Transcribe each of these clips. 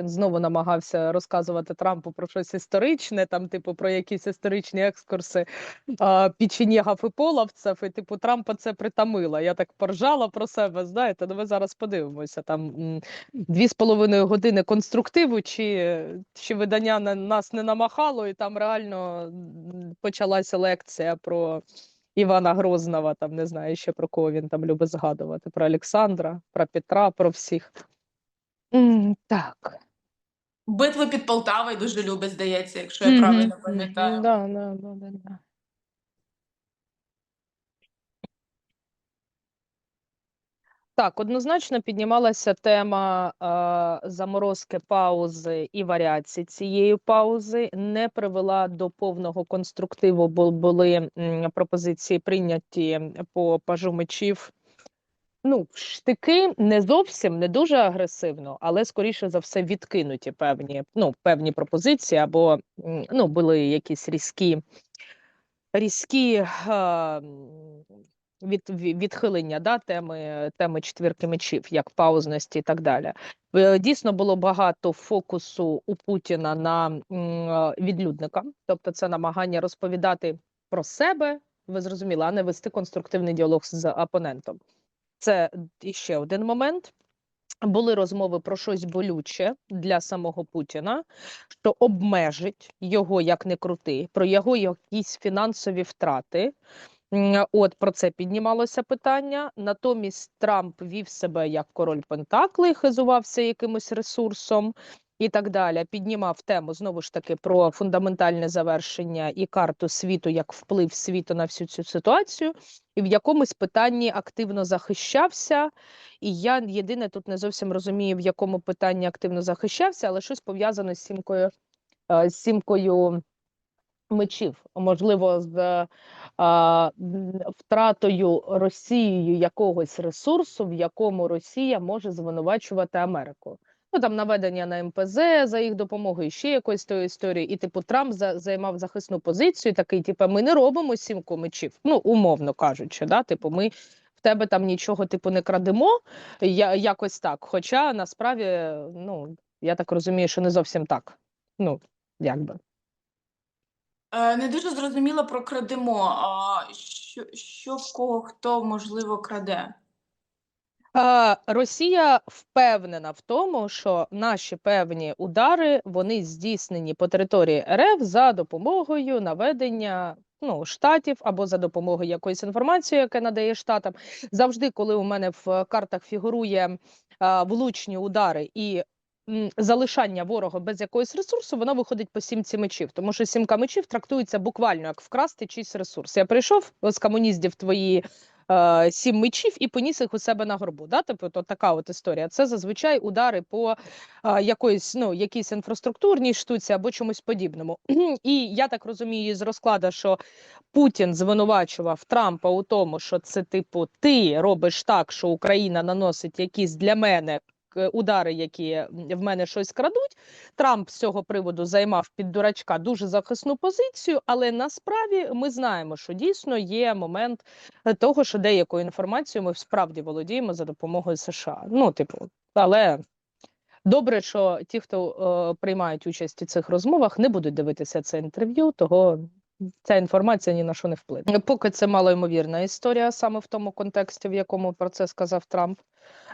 Він знову намагався розказувати Трампу про щось історичне, там, типу, про якісь історичні екскурси а, печенєгів і половців, і типу Трампа це притамило. Я так поржала про себе. Знаєте, ну ми зараз подивимося. Там дві з половиною години конструктиву, чи, чи видання на нас не намахало, і там реально почалася лекція про. Івана Грозного, там не знаю ще про кого він там любить згадувати, про Олександра, про Петра, про всіх. Так. Битви під Полтавою дуже любить, здається, якщо я правильно пам'ятаю. Да, да, да, да, да. Так, однозначно піднімалася тема е, заморозки паузи і варіації цієї паузи. Не привела до повного конструктиву, бо були м, пропозиції прийняті по пажу мечів. Ну, штики не зовсім не дуже агресивно, але скоріше за все відкинуті певні, ну, певні пропозиції, або ну, були якісь різкі, різкі е, від, відхилення да, теми, теми четвірки мечів, як паузності і так далі. Дійсно було багато фокусу у Путіна на відлюдника, тобто це намагання розповідати про себе, ви зрозуміли, а не вести конструктивний діалог з опонентом. Це ще один момент. Були розмови про щось болюче для самого Путіна, що обмежить його як не крути, про його якісь фінансові втрати. От про це піднімалося питання. Натомість Трамп вів себе як король Пентакли, хизувався якимось ресурсом і так далі. Піднімав тему знову ж таки про фундаментальне завершення і карту світу, як вплив світу на всю цю ситуацію, і в якомусь питанні активно захищався. І я єдине тут не зовсім розумію, в якому питанні активно захищався, але щось пов'язане з сімкою, е, з сімкою мечів, можливо, з а, м, втратою Росією якогось ресурсу, в якому Росія може звинувачувати Америку. Ну там наведення на МПЗ за їх допомогою, ще якоїсь тої історії. І типу Трамп за, займав захисну позицію. Такий, типу, ми не робимо сімку мечів. Ну умовно кажучи, да, типу, ми в тебе там нічого типу не крадемо. Я якось так. Хоча насправді, ну я так розумію, що не зовсім так. Ну якби. Е, Не дуже зрозуміла про крадемо. А що, що в кого хто можливо краде? Росія впевнена в тому, що наші певні удари вони здійснені по території РФ за допомогою наведення ну, штатів або за допомогою якоїсь інформації, яка надає штатам. Завжди, коли у мене в картах фігурує влучні удари і залишання ворога без якогось ресурсу, воно виходить по сімці мечів, тому що сімка мечів трактується буквально як вкрасти чийсь ресурс. Я прийшов з комуністів твої е, сім мечів і поніс їх у себе на горбу. Да? Тобто то така от історія. Це зазвичай удари по е, якоїсь ну, якійсь інфраструктурній штуці або чомусь подібному. І я так розумію з розкладу, що Путін звинувачував Трампа у тому, що це типу ти робиш так, що Україна наносить якісь для мене. К- Удари, які в мене щось крадуть, Трамп з цього приводу займав під дурачка дуже захисну позицію, але насправді ми знаємо, що дійсно є момент е, того, що деякою інформацією ми справді володіємо за допомогою США. Ну, типу, але добре, що ті, хто е, приймають участь у цих розмовах, не будуть дивитися це інтерв'ю, того ця інформація ні на що не вплине. Поки це малоймовірна історія, саме в тому контексті, в якому про це сказав Трамп.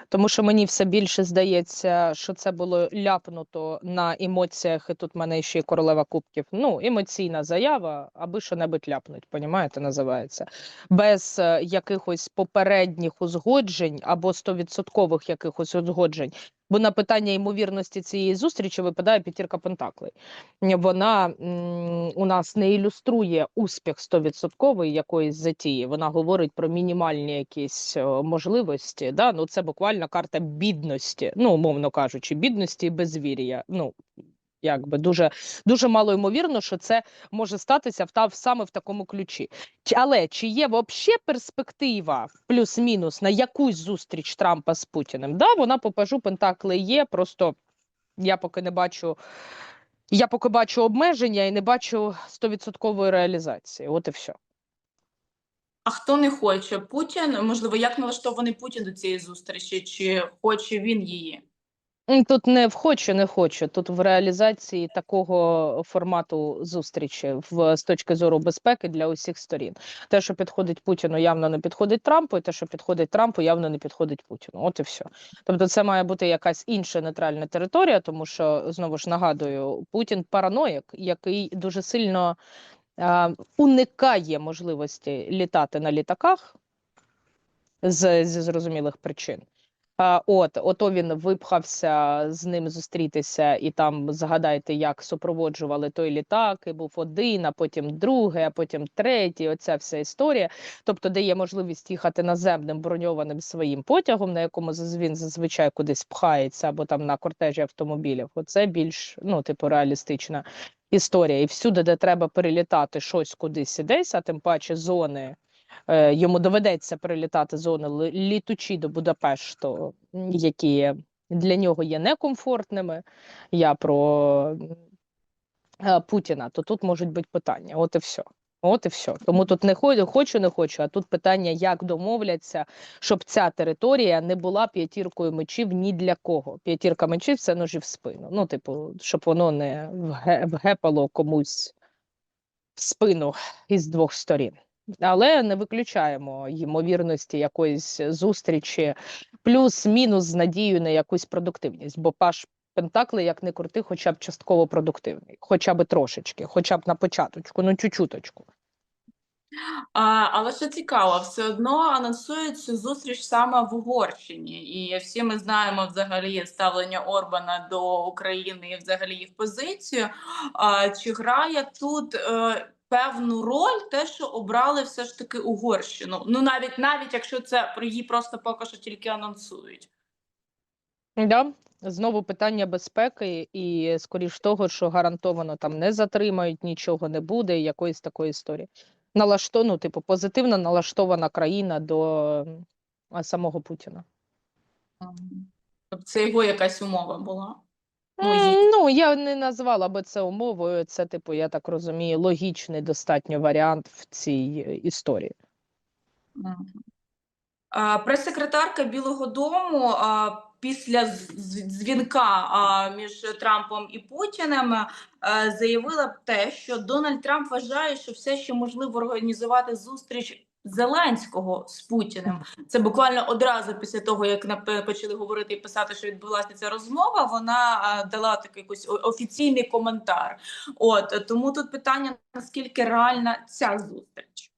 Тому що мені все більше здається, що це було ляпнуто на емоціях, і тут в мене ще й королева кубків. Ну, емоційна заява, аби що-небудь ляпнуть, понімаєте, називається. Без е, якихось попередніх узгоджень або стовідсоткових якихось узгоджень. Бо на питання ймовірності цієї зустрічі випадає п'ятірка пентаклей. Вона у нас не ілюструє успіх стовідсотковий якоїсь затії. Вона говорить про мінімальні якісь е, можливості. Да? Ну, це буквально карта бідності, ну, умовно кажучи, бідності і безвір'я. Ну, якби дуже, дуже мало ймовірно, що це може статися в та, саме в такому ключі. Але чи є взагалі перспектива плюс-мінус на якусь зустріч Трампа з Путіним? Да, вона по пажу Пентакли є, просто я поки не бачу. Я поки бачу обмеження і не бачу стовідсоткової реалізації. От і все. А хто не хоче? Путін? Можливо, як налаштований Путін до цієї зустрічі? Чи хоче він її? Тут не в хочу, не хочу. Тут в реалізації такого формату зустрічі в з точки зору безпеки для усіх сторін. Те, що підходить Путіну, явно не підходить Трампу, і те, що підходить Трампу, явно не підходить Путіну. От і все. Тобто, це має бути якась інша нейтральна територія, тому що знову ж нагадую, Путін параноїк, який дуже сильно уникає можливості літати на літаках з, зі зрозумілих причин. А, от, ото він випхався з ним зустрітися, і там згадайте, як супроводжували той літак, і був один, а потім другий, а потім третій. Оця вся історія. Тобто, де є можливість їхати наземним броньованим своїм потягом, на якому він зазвичай кудись пхається, або там на кортежі автомобілів. Оце більш ну, типу, реалістична історія. І всюди, де треба перелітати щось кудись і десь, а тим паче зони е, йому доведеться перелітати зони літучі до Будапешту, які для нього є некомфортними. Я про е, Путіна, то тут можуть бути питання. От і все. От і все. Тому тут не хочу, не хочу. А тут питання, як домовляться, щоб ця територія не була п'ятіркою мечів ні для кого. П'ятірка мечів це ножі в спину. Ну, типу, щоб воно не вгепало комусь в спину із двох сторін. Але не виключаємо ймовірності якоїсь зустрічі, плюс-мінус з надією на якусь продуктивність, бо паш Пентакли, як не крути, хоча б частково продуктивний, хоча б трошечки, хоча б на початочку, ну чуть-чуточку. А, але що цікаво, все одно анонсують цю зустріч саме в Угорщині, і всі ми знаємо взагалі ставлення Орбана до України і взагалі їх позицію. А, чи грає тут е, певну роль те, що обрали все ж таки Угорщину? Ну навіть навіть якщо це про її просто поки що тільки анонсують. Да, знову питання безпеки, і скоріш того, що гарантовано там не затримають, нічого не буде, якоїсь такої історії. Налашто, ну, типу, позитивно налаштована країна до самого Путіна. Тобто це його якась умова була. Ну, М. Ну, я не назвала би це умовою. Це, типу, я так розумію, логічний достатньо варіант в цій е, історії. Мгм. А, Прес-секретарка Білого Дому а, після з- з- дзвінка а, між Трампом і Путіним а, заявила те, що Дональд Трамп вважає, що все ще можливо організувати зустріч Зеленського з Путіним. Це буквально одразу після того, як почали говорити і писати, що відбулася ця розмова. Вона дала такий якийсь офіційний коментар. От тому тут питання: наскільки реальна ця зустріч?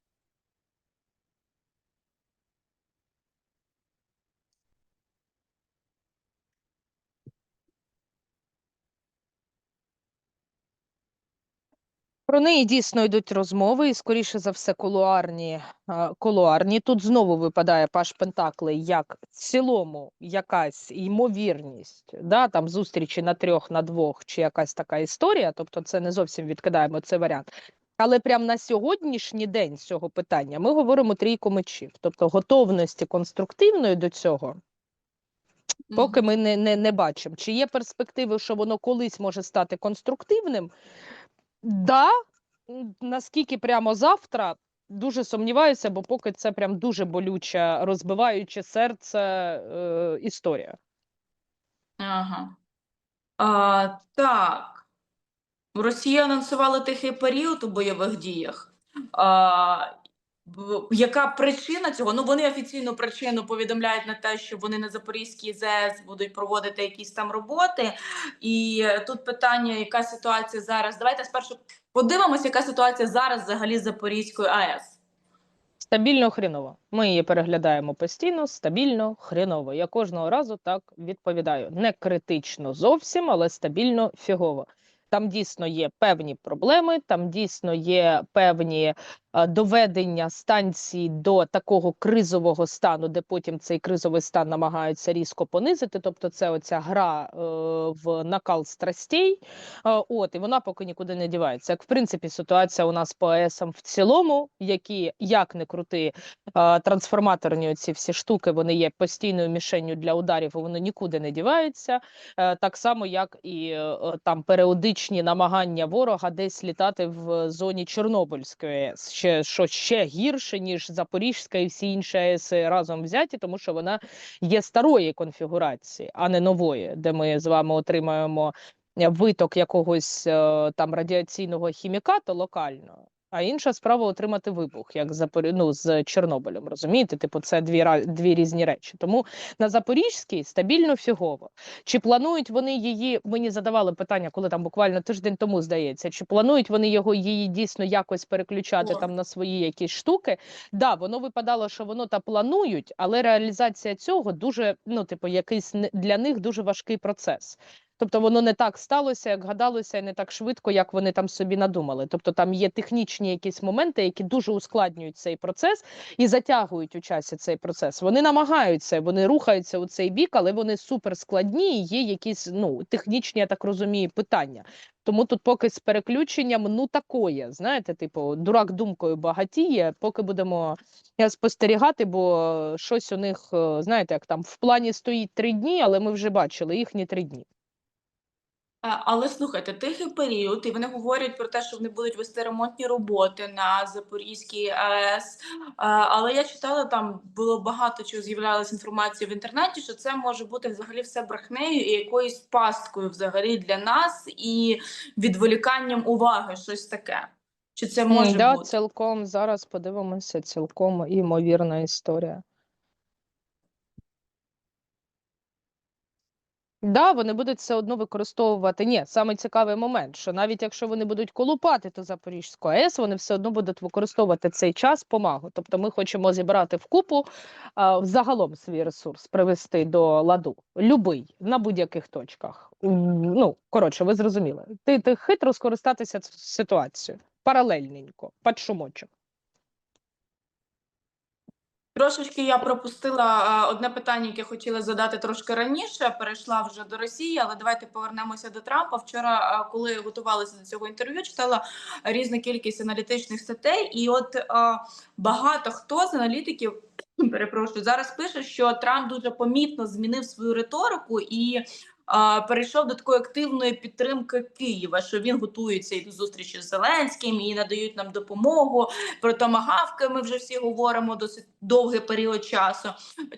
Про неї дійсно йдуть розмови, і скоріше за все, кулуарні. е, кулуарні. Тут знову випадає паш Пентакли як в цілому якась ймовірність, да, там зустрічі на трьох, на двох, чи якась така історія. Тобто, це не зовсім відкидаємо цей варіант. Але прямо на сьогоднішній день цього питання ми говоримо трійку мечів, тобто готовності конструктивної до цього. Поки ми не, не, не бачимо, чи є перспективи, що воно колись може стати конструктивним. Да, наскільки прямо завтра, дуже сумніваюся, бо поки це прям дуже болюча, розбиваюче серце е, історія. Ага. А, так. Росія анонсувала тихий період у бойових діях. А, яка причина цього? Ну, вони офіційну причину повідомляють на те, що вони на Запорізькій ЗАЕС будуть проводити якісь там роботи. І е, тут питання, яка ситуація зараз. Давайте спершу подивимося, яка ситуація зараз взагалі з Запорізькою АЕС. Стабільно хріново. Ми її переглядаємо постійно, стабільно хріново. Я кожного разу так відповідаю. Не критично зовсім, але стабільно фігово. Там дійсно є певні проблеми, там дійсно є певні доведення станції до такого кризового стану, де потім цей кризовий стан намагаються різко понизити. Тобто, це оця гра е, в накал страстей. Е, От і вона поки нікуди не дівається. Як в принципі ситуація у нас по АЕСам в цілому, які як не крути, е, трансформаторні оці всі штуки, вони є постійною мішенню для ударів, і вони нікуди не діваються. Е, Так само, як і е, е, там періодичні намагання ворога десь літати в зоні Чорнобильської АЕС. Ще що ще гірше, ніж Запорізька і всі інші АЕС разом взяті, тому що вона є старої конфігурації, а не нової, де ми з вами отримаємо виток якогось е, там радіаційного хімікату локального. А інша справа отримати вибух, як Запорі... ну, з Чорнобилем. Розумієте? Типу, це дві дві різні речі. Тому на Запорізькій стабільно фігово. Чи планують вони її? Мені задавали питання, коли там буквально тиждень тому здається. Чи планують вони його її дійсно якось переключати О. там на свої якісь штуки? Да, воно випадало, що воно та планують, але реалізація цього дуже, ну, типу, якийсь для них дуже важкий процес. Тобто воно не так сталося, як гадалося, і не так швидко, як вони там собі надумали. Тобто там є технічні якісь моменти, які дуже ускладнюють цей процес і затягують у часі цей процес. Вони намагаються, вони рухаються у цей бік, але вони суперскладні і є якісь ну технічні, я так розумію, питання. Тому тут поки з переключенням ну такое, знаєте, типу, дурак думкою багатіє, поки будемо е, спостерігати, бо щось у них, е, знаєте, як там в плані стоїть три дні, але ми вже бачили їхні три дні. А, Але слухайте, тихий період, і вони говорять про те, що вони будуть вести ремонтні роботи на Запорізькій АЕС. Але я читала там було багато чого з'являлася інформація в інтернеті, що це може бути взагалі все брехнею і якоюсь пасткою взагалі для нас і відволіканням уваги, щось таке. Чи це може да, бути? цілком зараз подивимося, цілком імовірна історія. Да, вони будуть все одно використовувати. Ні, саме цікавий момент, що навіть якщо вони будуть колупати ту Запорізьку АЕС, вони все одно будуть використовувати цей час помагу. Тобто ми хочемо зібрати в купу а, загалом свій ресурс, привести до ладу. Любий, на будь-яких точках. Ну, коротше, ви зрозуміли. Ти, ти хитро скористатися ситуацією. Паралельненько, під шумочок. Трошечки я пропустила одне питання, яке хотіла задати трошки раніше. Перейшла вже до Росії, але давайте повернемося до Трампа. Вчора, коли готувалася до цього інтерв'ю, читала різну кількість аналітичних статей, і от багато хто з аналітиків. Перепрошую, зараз пише, що Трамп дуже помітно змінив свою риторику і перейшов до такої активної підтримки Києва, що він готується і до зустрічі з Зеленським, і надають нам допомогу. Про томагавки ми вже всі говоримо досить довгий період часу.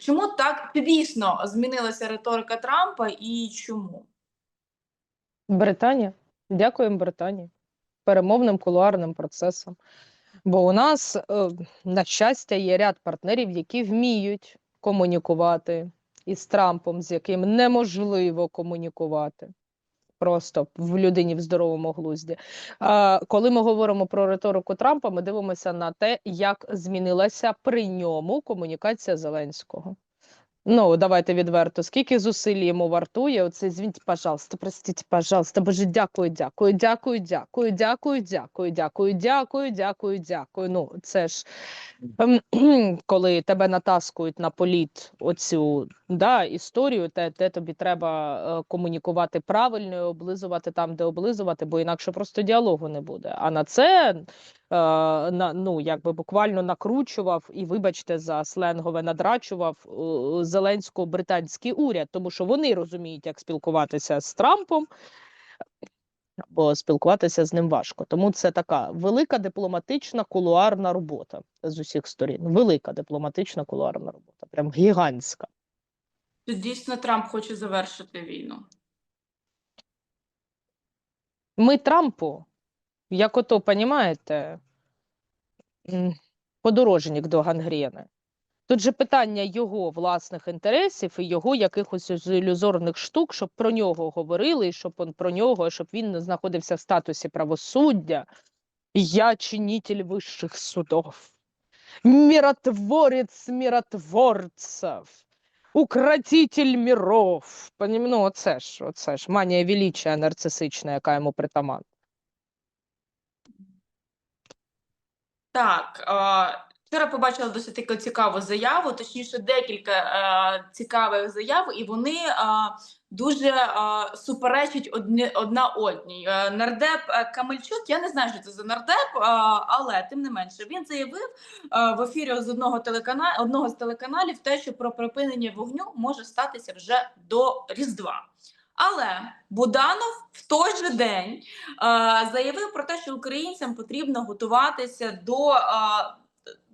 Чому так півісно змінилася риторика Трампа і чому? Британія. Дякуємо Британії. Перемовним кулуарним процесом. Бо у нас, е, на щастя, є ряд партнерів, які вміють комунікувати із Трампом, з яким неможливо комунікувати. Просто в людині в здоровому глузді. А, коли ми говоримо про риторику Трампа, ми дивимося на те, як змінилася при ньому комунікація Зеленського. Ну, давайте відверто, скільки зусиль йому вартує оце, звіньте, пожалуйста, простите, пожалуйста, боже, дякую, дякую, дякую, дякую, дякую, дякую, дякую, дякую, дякую, дякую. Ну, це ж ем, коли тебе натаскують на політ оцю да, історію, те, те тобі треба е, комунікувати правильно, і облизувати там, де облизувати, бо інакше просто діалогу не буде. А на це на, ну, якби буквально накручував і, вибачте, за сленгове надрачував е, зеленсько-британський уряд, тому що вони розуміють, як спілкуватися з Трампом, бо спілкуватися з ним важко. Тому це така велика дипломатична кулуарна робота з усіх сторін. Велика дипломатична кулуарна робота, прям гігантська. Чи дійсно Трамп хоче завершити війну? Ми Трампу, як ото, понімаєте, м, подорожник до гангрени. Тут же питання його власних інтересів і його якихось ілюзорних штук, щоб про нього говорили, і щоб он про нього, щоб він знаходився в статусі правосуддя. Я чинитель вищих судов, миротворець миротворців, укротитель миров. Ну, оце ж, оце ж манія величия нарцисична, яка йому притаманна. Так, вчора побачила досить таку цікаву заяву, точніше, декілька а, цікавих заяв, і вони дуже а, суперечать одні, одна одній. А, нардеп Камельчук, я не знаю, що це за нардеп, але тим не менше він заявив в ефірі з одного телекана... одного з телеканалів те, що про припинення вогню може статися вже до Різдва. Але Буданов в той же день е, заявив про те, що українцям потрібно готуватися до, е,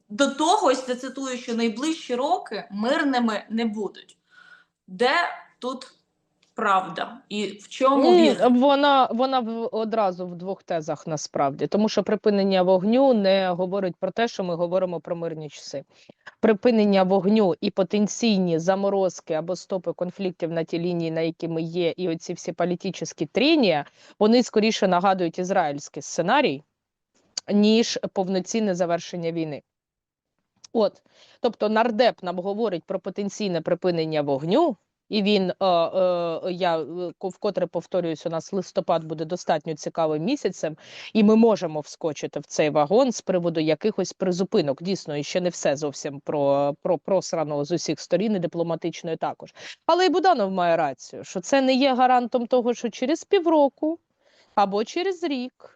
до того, ось цитую, що найближчі роки мирними не будуть. Де тут правда? І в чому Ні. Вона, вона в- одразу в двох тезах насправді, тому що припинення вогню не говорить про те, що ми говоримо про мирні часи. Припинення вогню і потенційні заморозки або стопи конфліктів на тій лінії, на якій ми є, і оці всі політичні тренія, вони скоріше нагадують ізраїльський сценарій, ніж повноцінне завершення війни. От, тобто нардеп нам говорить про потенційне припинення вогню, і він, е, е, я вкотре повторююсь, у нас листопад буде достатньо цікавим місяцем, і ми можемо вскочити в цей вагон з приводу якихось призупинок. Дійсно, і ще не все зовсім про, про просрано з усіх сторін, і дипломатичної також. Але і Буданов має рацію, що це не є гарантом того, що через півроку або через рік.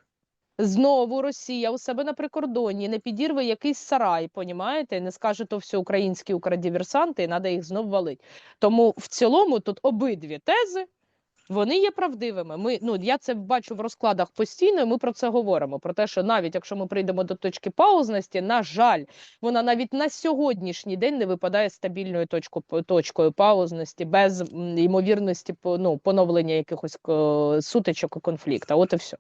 Знову Росія у себе на прикордоні не підірве якийсь сарай, понімаєте, не скаже, то все українські украдіверсанти, і треба їх знов валити. Тому в цілому тут обидві тези. Вони є правдивими. Ми ну я це бачу в розкладах постійно. і Ми про це говоримо. Про те, що навіть якщо ми прийдемо до точки паузності, на жаль, вона навіть на сьогоднішній день не випадає стабільною точку, точкою паузності без ймовірності ну, поновлення якихось е, сутичок і конфлікту. От і все.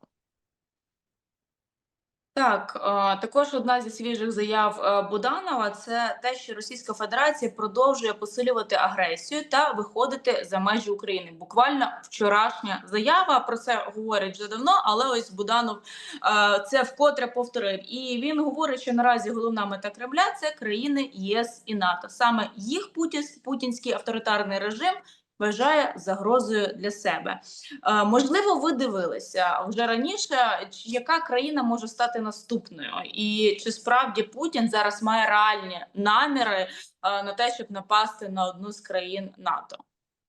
Так, е, також одна зі свіжих заяв е, Буданова це те, що Російська Федерація продовжує посилювати агресію та виходити за межі України. Буквально вчорашня заява про це говорить вже давно, але ось Буданов е, це вкотре повторив. І він говорить, що наразі головна мета Кремля це країни ЄС і НАТО. Саме їх путін- путінський авторитарний режим. Вважає загрозою для себе. Е, можливо, ви дивилися вже раніше, яка країна може стати наступною, і чи справді Путін зараз має реальні наміри е, на те, щоб напасти на одну з країн НАТО?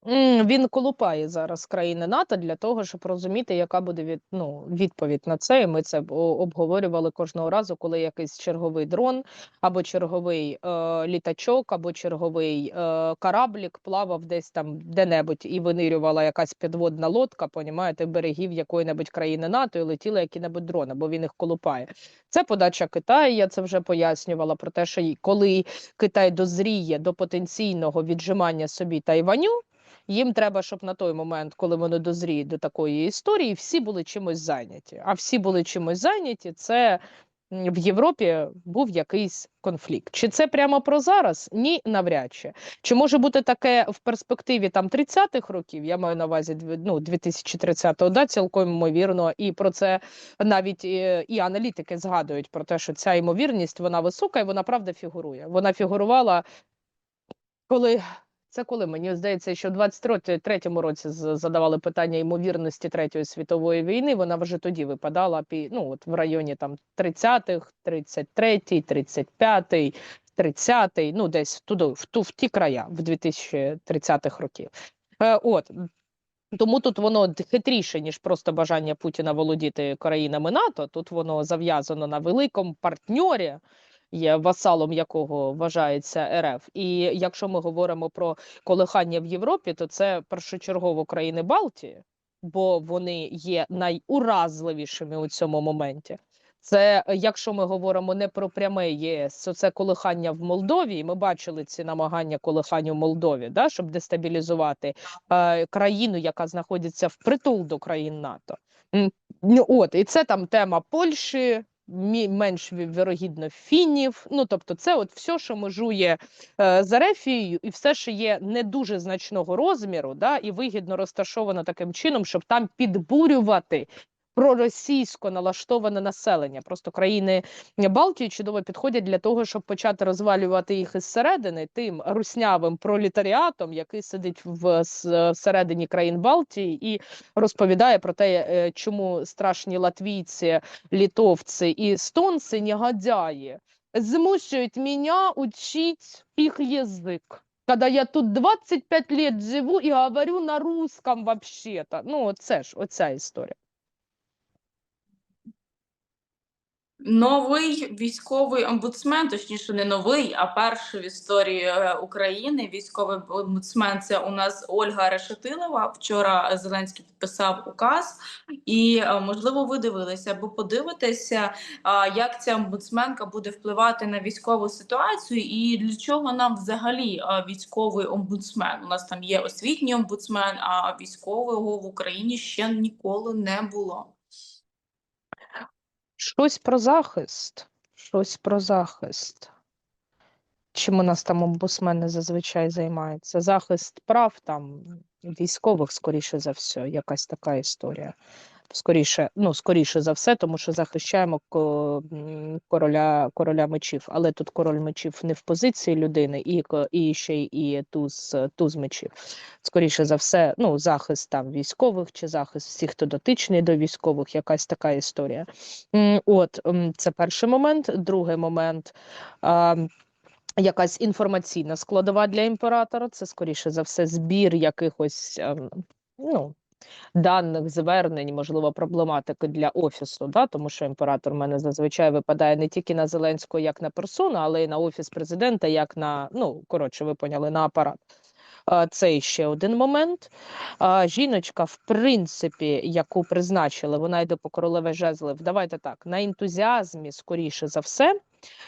Він колупає зараз країни НАТО для того, щоб розуміти, яка буде від, ну, відповідь на це. І ми це обговорювали кожного разу, коли якийсь черговий дрон, або черговий е, літачок, або черговий е, кораблік плавав десь там де-небудь і винирювала якась підводна лодка, понімаєте, берегів якої-небудь країни НАТО і летіли які-небудь дрони, бо він їх колупає. Це подача Китаю. Я це вже пояснювала про те, що й- коли Китай дозріє до потенційного віджимання собі Тайваню. Їм треба, щоб на той момент, коли вони дозріють до такої історії, всі були чимось зайняті. А всі були чимось зайняті. Це в Європі був якийсь конфлікт. Чи це прямо про зараз? Ні, навряд чи. Чи може бути таке в перспективі там 30-х років? Я маю на увазі ну, 2030-го, да, цілком ймовірно. І про це навіть е, і аналітики згадують про те, що ця ймовірність вона висока і вона правда фігурує. Вона фігурувала, коли це коли мені здається, що в 23-му році задавали питання ймовірності Третьої світової війни. Вона вже тоді випадала ну, от в районі там 30-х, 33-й, 35-й, 30-й, ну десь туди, в, ту, в ті края, в 2030-х років. Е, от. Тому тут воно хитріше, ніж просто бажання Путіна володіти країнами НАТО. Тут воно зав'язано на великому партньорі, є васалом якого вважається РФ. І якщо ми говоримо про колихання в Європі, то це першочергово країни Балтії, бо вони є найуразливішими у цьому моменті. Це якщо ми говоримо не про пряме ЄС, то це колихання в Молдові. і Ми бачили ці намагання колихання в Молдові, да, щоб дестабілізувати е, країну, яка знаходиться впритул до країн НАТО. Ну, от, і це там тема Польщі, менш вірогідно фінів. Ну, тобто, це от все, що межує е, з Арефією, і все, що є не дуже значного розміру, да, і вигідно розташовано таким чином, щоб там підбурювати проросійсько налаштоване населення. Просто країни Балтії чудово підходять для того, щоб почати розвалювати їх із середини тим руснявим пролетаріатом, який сидить в с- всередині країн Балтії і розповідає про те, е, чому страшні латвійці, літовці і естонці негодяї змушують мене учить їх язик. Когда я тут 25 лет живу і говорю на русском вообще-то. Ну, це ж оця історія. Новий військовий омбудсмен, точніше, не новий, а перший в історії е, України військовий омбудсмен. Це у нас Ольга Решетилова. Вчора Зеленський підписав указ, і е, можливо, ви дивилися або подивитеся, як ця омбудсменка буде впливати на військову ситуацію, і для чого нам взагалі е, військовий омбудсмен? У нас там є освітній омбудсмен, а військового в Україні ще ніколи не було. Щось про захист. Щось про захист. Чим у нас там омбусмени зазвичай займаються? Захист прав там військових, скоріше за все, якась така історія. Скоріше, ну, скоріше за все, тому що захищаємо короля, короля мечів. Але тут король мечів не в позиції людини, і, і ще і туз, туз мечів. Скоріше за все, ну, захист там військових чи захист всіх, хто дотичний до військових, якась така історія. От, це перший момент. Другий момент. Якась інформаційна складова для імператора, це скоріше за все збір якихось ем, ну, даних, звернень, можливо, проблематики для офісу, да? тому що імператор в мене зазвичай випадає не тільки на Зеленського як на персону, але й на офіс президента, як на, ну, коротше, ви поняли, на апарат. Це ще один момент. Жіночка, в принципі, яку призначили, вона йде по королеве жезлів. Давайте так, на ентузіазмі, скоріше за все,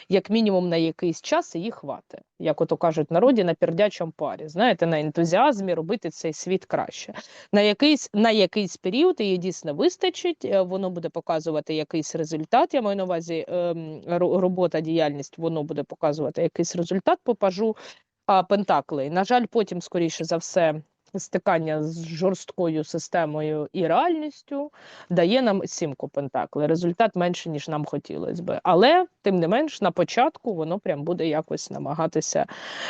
як мінімум на якийсь час її хватить. Як ото кажуть народі, на пердячому парі. Знаєте, на ентузіазмі робити цей світ краще. На якийсь, на якийсь період її дійсно вистачить, е, воно буде показувати якийсь результат. Я маю на увазі ем, робота, діяльність, воно буде показувати якийсь результат по пажу Пентаклей. На жаль, потім, скоріше за все, стикання з жорсткою системою і реальністю дає нам сімку Пентаклей. Результат менше, ніж нам хотілося би. Але, тим не менш, на початку воно прям буде якось намагатися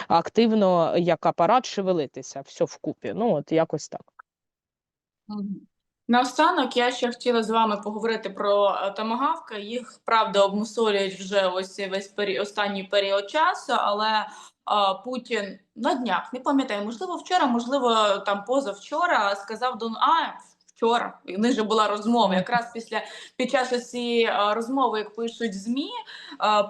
активно, як апарат, шевелитися, все вкупі. Ну, от якось так. Наостанок я ще хотіла з вами поговорити про е, томагавки. Їх правда обмусолюють вже ось весь пері... останній період часу, але Путін на днях не пам'ятаю, можливо, вчора, можливо, там позавчора сказав Дон А. Вчора в них же була розмова. Якраз після під час цієї розмови, як пишуть змі,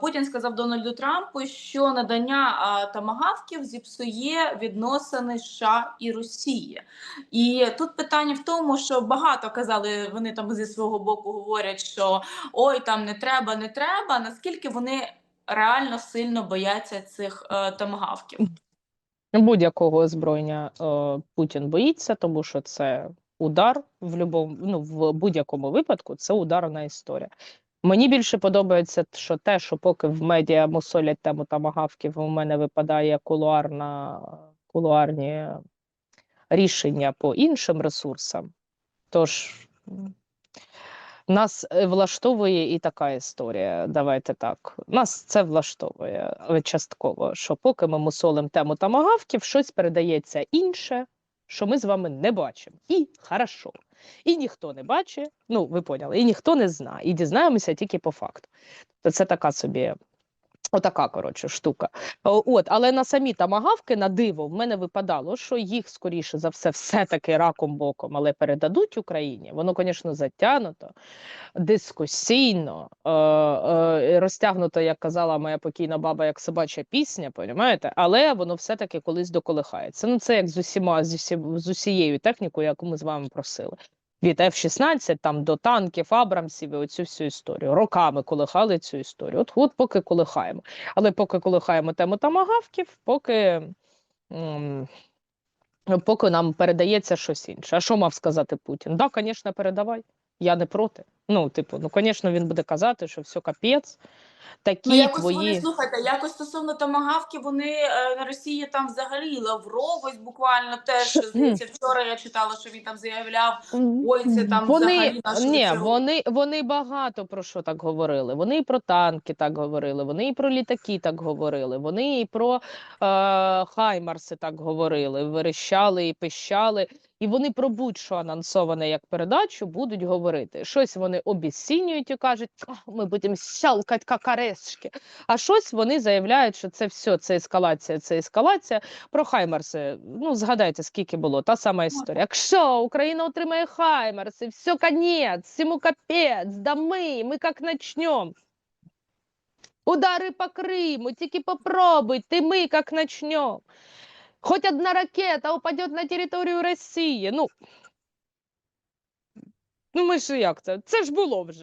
Путін сказав Дональду Трампу, що надання томагавків зіпсує відносини США і Росії. І тут питання в тому, що багато казали, вони там зі свого боку говорять, що ой, там не треба, не треба. Наскільки вони реально сильно бояться цих е, томагавків? Будь-якого озброєння е, Путін боїться, тому що це удар в любому, ну, в будь-якому випадку це ударна історія. Мені більше подобається, що те, що поки в медіа мусолять тему тамагавків, у мене випадає кулуарна, кулуарні рішення по іншим ресурсам. Тож нас е, влаштовує і така історія. Давайте так. Нас це влаштовує частково, що поки ми мусолимо тему тамагавків, щось передається інше, що ми з вами не бачимо. І хорошо. І ніхто не бачить, ну ви поняли, і ніхто не знає, і дізнаємося тільки по факту. То це така собі. Отака, коротше, штука. От, але на самі тамагавки, на диво, в мене випадало, що їх, скоріше за все, все-таки раком боком, але передадуть Україні. Воно, звісно, затягнуто, дискусійно, е, е, розтягнуто, як казала моя покійна баба, як собача пісня, понімаєте? Але воно все-таки колись доколихається. Ну, це як з усіма, з, усі, з усією технікою, яку ми з вами просили. Від F-16 там до танків, Абрамсів і оцю всю історію. Роками колихали цю історію. От, от поки колихаємо. Але поки колихаємо тему тамагавків, поки, м, поки нам передається щось інше. А що мав сказати Путін? Да, звісно, передавай. Я не проти. Ну, типу, ну, звісно, він буде казати, що все капець. Такі Ну, якось твої. вони слухайте, якось стосовно томагавки, вони е, на Росії там взагалі Лавров ось буквально теж здається, вчора я читала, що він там заявляв. Ой, це там вони, взагалі наше ні, вони, вони багато про що так говорили. Вони і про танки так говорили, вони і про літаки так говорили, вони і про е, хаймарси так говорили, верещали і пищали. І вони про будь-що анонсоване як передачу будуть говорити. Щось вони обіцінюють і кажуть, ми будемо щелкати какарешки. А щось вони заявляють, що це все, це ескалація, це ескалація. Про Хаймарси, ну згадайте, скільки було, та сама історія. Якщо Україна отримає Хаймарси, все конець, всьому капець, да ми, ми як начнем. Удары по Крыму, тільки попробуйте, мы как начнем. Хоть одна ракета упадет на територію Росії. Ну, ну ми ж як це? Це ж було вже.